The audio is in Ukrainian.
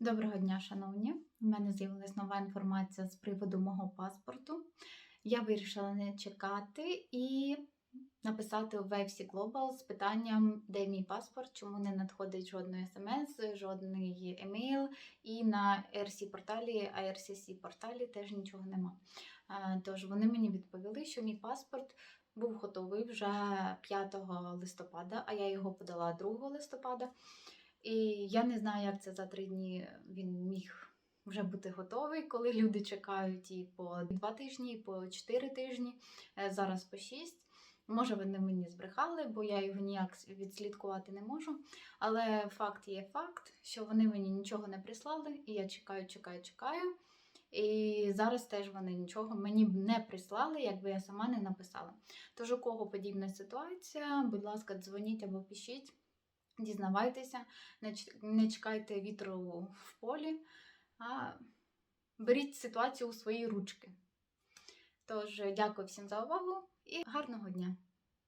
Доброго дня, шановні. У мене з'явилась нова інформація з приводу мого паспорту. Я вирішила не чекати і написати у Websy Global з питанням, де мій паспорт, чому не надходить жодної смс, жодний емейл. І на RC порталі, IRCC порталі теж нічого нема. Тож вони мені відповіли, що мій паспорт був готовий вже 5 листопада, а я його подала 2 листопада. І я не знаю, як це за три дні він міг вже бути готовий, коли люди чекають і по два тижні, і по чотири тижні, е, зараз по шість. Може, вони мені збрехали, бо я його ніяк відслідкувати не можу. Але факт є факт, що вони мені нічого не прислали, і я чекаю, чекаю, чекаю. І зараз теж вони нічого мені б не прислали, якби я сама не написала. Тож у кого подібна ситуація, будь ласка, дзвоніть або пишіть, дізнавайтеся, не чекайте вітру в полі, а беріть ситуацію у свої ручки. Тож, дякую всім за увагу і гарного дня!